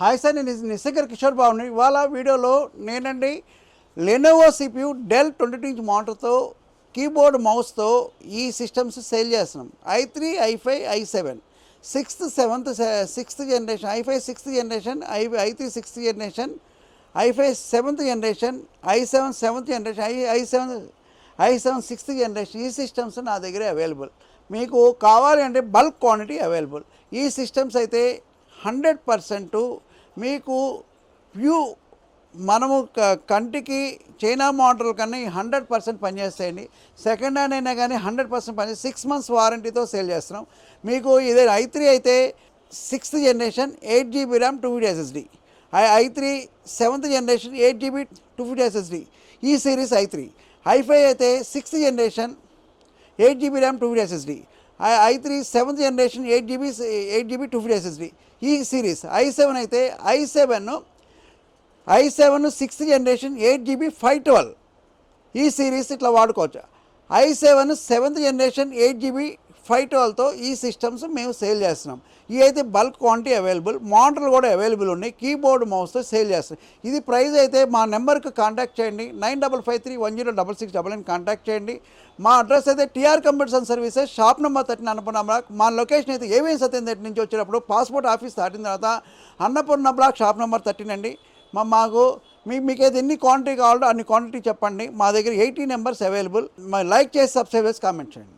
Hi sir నేను నిశంకర్ కిషోర్ బాబుని. ఇవాళ వీడియోలో నేనండి Lenovo CPU Dell twenty two inch మోటార్తో keyboard మౌస్తో ఈ సిస్టమ్స్ సేల్ చేస్తున్నాం. I three i five i seven sixth seventh sixth generation i five sixth generation i i three sixth generation i five seventh generation i seven seventh generation i i seven i seven sixth generation ఈ systems నా దగ్గర available మీకు కావాలి అంటే bulk quantity available ఈ systems అయితే hundred percent మీకు view మనము కంటికి చైనా మోడల్ కన్నా హండ్రెడ్ పర్సెంట్ పనిచేస్తాయండి. సెకండ్ హ్యాండ్ అయినా కానీ హండ్రెడ్ పర్సెంట్ పని సిక్స్ మంత్స్ వారంటీతో సేల్ చేస్తున్నాం. మీకు ఇదే ఐ త్రీ అయితే sixth generation eight GB RAM two fifty SSD. I i three seventh generation eight GB two fifty SSD. ఈ series i three. I five అయితే sixth generation eight GB RAM two fifty SSD. I three seventh generation eight GB eight GB two fifty SSD. ఈ series I seven అయితే i seven i seven sixth generation eight GB five twelve. ఈ series ఇట్లా వాడుకోవచ్చు? I seven seventh generation eight GB five ట్వెల్వ్తో ఈ systems మేము sale చేస్తున్నాం. ఇవి అయితే బల్క్ క్వాంటిటీ అవైలబుల్ మోడల్ కూడా అవైలబుల్ ఉన్నాయి కీబోర్డ్ మౌస్తో సేల్ చేస్తున్నాం. ఇది ప్రైస్ అయితే మా నెంబర్కి కాంటాక్ట్ చేయండి nine double five three one zero double six double nine contact చేయండి. మా అడ్రస్ అయితే TR computers and services shop number thirteen Annapurna block మా లొకేషన్ అయితే ఏవీ సత్యం నుంచి వచ్చినప్పుడు పాస్పోర్ట్ ఆఫీస్ దాటిన తర్వాత Annapurna block shop number thirteen అండి. మా మాకు మీ మీకు ఏది ఎన్ని క్వాంటిటీ కావాలో అన్ని క్వాంటిటీ చెప్పండి. మా దగ్గర ఎయిటీ నెంబర్స్ అవైలబుల్. లైక్ చేసి సబ్స్క్రైబ్ చేసి కామెంట్ చేయండి.